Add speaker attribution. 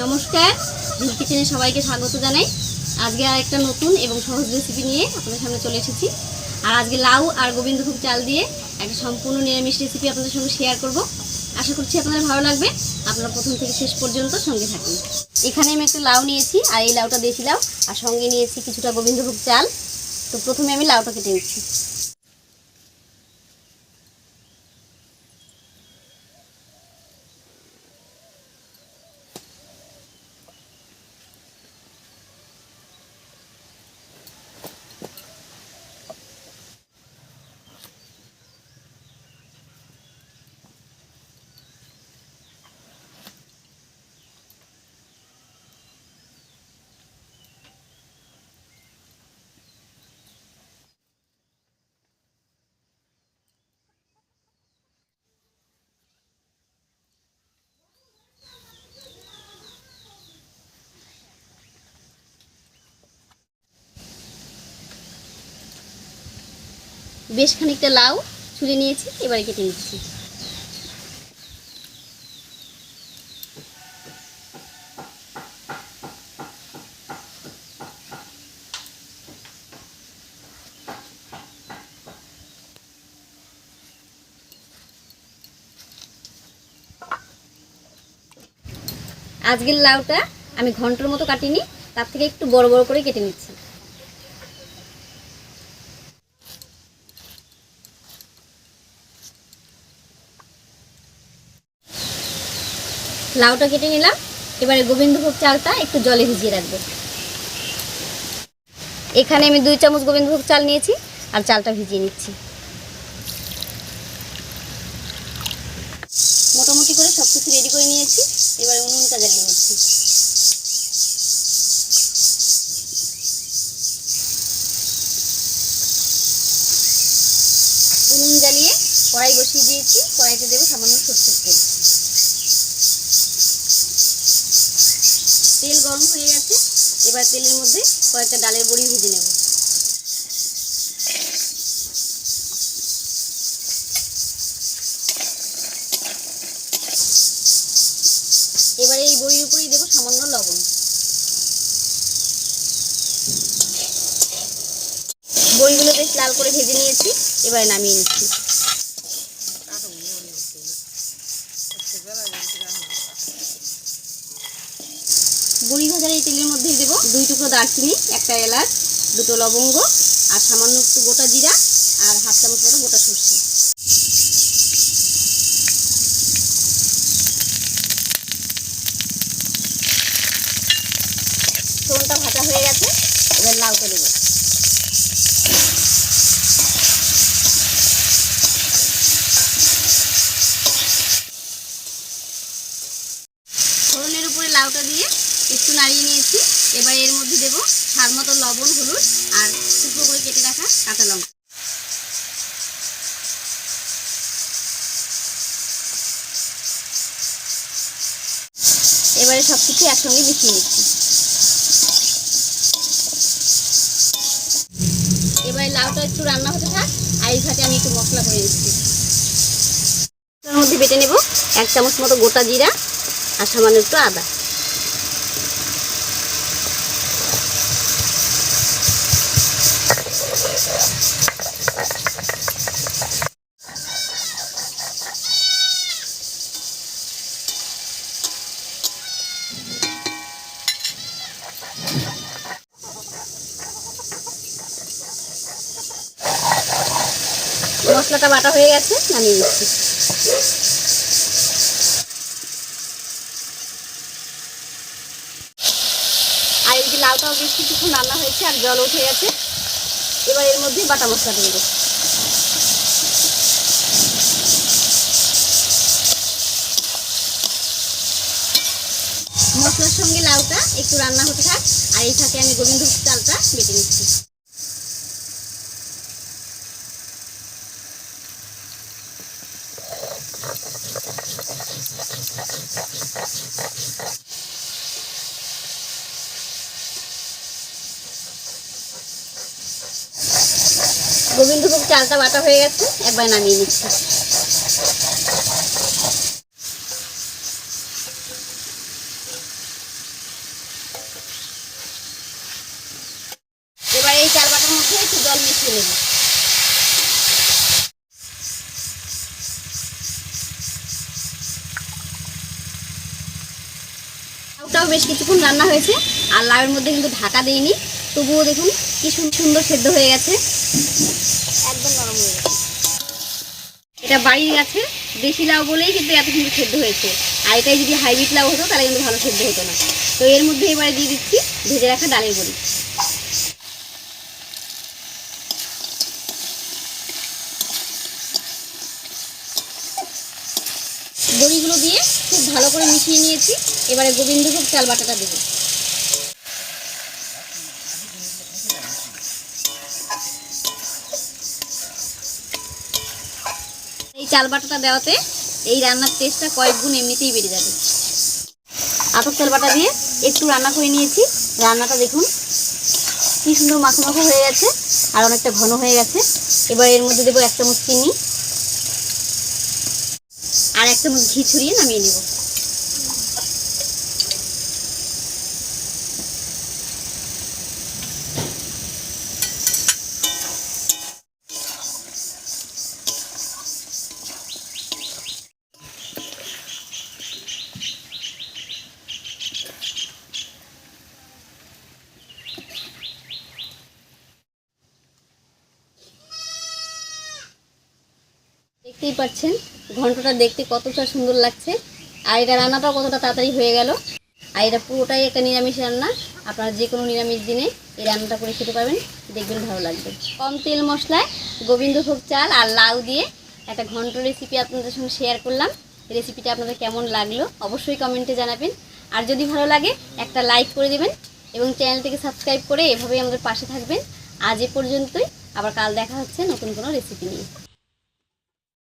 Speaker 1: নমস্কার। ভিল কিচেনে সবাইকে স্বাগত জানাই। আজকে আর একটা নতুন এবং সহজ রেসিপি নিয়ে আপনাদের সামনে চলে এসেছি। আর আজকে লাউ আর গোবিন্দভোগ চাল দিয়ে একটা সম্পূর্ণ নিরামিষ রেসিপি আপনাদের সঙ্গে শেয়ার করব। আশা করছি আপনাদের ভালো লাগবে। আপনারা প্রথম থেকে শেষ পর্যন্ত সঙ্গে থাকুন। এখানে আমি একটা লাউ নিয়েছি, আর এই লাউটা দেশি লাউ আর সঙ্গে নিয়েছি কিছুটা গোবিন্দভোগ চাল। তো প্রথমে আমি লাউটা কেটে নিচ্ছি। বেশ খানিকটা লাউ ছুলে নিয়েছি, এবারে কেটে নিচ্ছি। আজকের লাউটা আমি ঘণ্টার মতো কাটিনি, তার থেকে একটু বড় বড় করে কেটে নিচ্ছি। লাউটা কেটে নিলাম। এবারে গোবিন্দভোগ চালটা একটু জলে ভিজিয়ে রাখব। এখানে আমি দুই চামচ গোবিন্দভোগ চাল নিয়েছি আর চালটা ভিজিয়ে নিচ্ছি। মোটামুটি করে সব কিছু রেডি করে নিয়েছি। এবারে উনুনটা জ্বালিয়ে নিচ্ছি। উনুন জ্বালিয়ে কড়াই বসিয়ে দিয়েছি। কড়াইতে দেবো সামান্য সরষের তেল। তেল গরম হয়ে গেছে, এবার তেলের মধ্যে কয়েকটা ডালের বড়ি ভেজে নেব। এবারে এই বড়ির উপরেই দেবো সামান্য লবণ। বড়িগুলো বেশ লাল করে ভেজে নিয়েছি, এবারে নামিয়ে নিচ্ছি। বড়ি ভাজার এই তেলের মধ্যেই দেবো। দুই টুকরো দারচিনি, একটা এলাচ, দুটো লবঙ্গ, আর সামান্য একটু গোটা জিরা আর হাফ চামচ মতো গোটা সর্ষে। ফোড়নটা ভাজা হয়ে গেছে, এবার লাউটা দেবো। উপরে লাউটা দিয়ে একটু নাড়িয়ে নিয়েছি। এবার এর মধ্যে দেবো স্বাদ মতো লবণ, হলুদ আর শুকনো করে কেটে রাখা কাঁচা লঙ্কা। এবারে সব কিছু একসঙ্গে মিশিয়ে নিচ্ছি। এবারে লাউটা একটু রান্না হতে থাক, আর এই ভাতে আমি একটু মশলা করে নিচ্ছি মধ্যে বেটে নেব এক চামচ মতো গোটা জিরা আর সামান্য একটু আদা। মশলাটা বাটা হয়ে গেছে, নামিয়ে দিচ্ছি আর এই যে লাউটাও বেশ কিছুক্ষণ রান্না হয়েছে আর জল উঠে গেছে। এবার এর মধ্যে বাটা মশলাটা দেবো। মশলার সঙ্গে লাউটা একটু রান্না হতে থাক। আর এই থাকে আমি গোবিন্দ চালটা বেটে নিচ্ছি। গোবিন্দভোগ চালটা বাটা হয়ে গেছে একবার নামিয়ে নিচ্ছি জল মিশিয়ে নেব লাউটাও বেশ কিছুক্ষণ রান্না হয়েছে। আর লাউয়ের মধ্যে কিন্তু ঢাকা দেইনি। তবুও দেখুন কি সুন- সুন্দর সেদ্ধ হয়ে গেছে। একদম নরম হয়ে গেছে। এটা বাড়ির গাছে দেশি লাউ বলেই কিন্তু এত সুন্দর সেদ্ধ হয়েছে। আর এটাই যদি হাইব্রিড লাউ হতো, তাহলে কিন্তু ভালো সেদ্ধ হতো না। তো এর মধ্যে এবারে দিয়ে দিচ্ছি ভেজে রাখা ডালের বড়ি। বড়িগুলো দিয়ে খুব ভালো করে মিশিয়ে নিয়েছি। এবারে গোবিন্দভোগ চাল বাটাটা দেবো। এই চাল বাটাটা দেওয়াতে এই রান্নার টেস্টটা কয়েক গুণ এমনিতেই বেড়ে যাবে। আতপ চাল বাটা দিয়ে একটু রান্না করে নিয়েছি। রান্নাটা দেখুন, কি সুন্দর মাখো মাখো হয়ে গেছে আর অনেকটা ঘন হয়ে গেছে। এবার এর মধ্যে দেবো এক চামচ চিনি আর এক চামচ ঘি ছড়িয়ে নামিয়ে নেব। দেখতেই পাচ্ছেন। ঘন্টটা দেখতে কতটা সুন্দর লাগছে। আর এটা রান্নাটাও কতটা তাড়াতাড়ি হয়ে গেল। আর এটা পুরোটাই একটা নিরামিষ রান্না। আপনারা যে কোনো নিরামিষ দিনে এই রান্নাটা করে খেতে পারবেন। দেখবেন ভালো লাগবে। কম তেল মশলায় গোবিন্দভোগ চাল আর লাউ দিয়ে একটা ঘন্ট রেসিপি আপনাদের সঙ্গে শেয়ার করলাম। রেসিপিটা আপনাদের কেমন লাগল অবশ্যই কমেন্টে জানাবেন। আর যদি ভালো লাগে, একটা লাইক করে দেবেন এবং চ্যানেলটিকে সাবস্ক্রাইব করে এভাবেই আমাদের পাশে থাকবেন। আজ এ পর্যন্তই। আবার কাল দেখা হচ্ছে নতুন কোনো রেসিপি নিয়ে।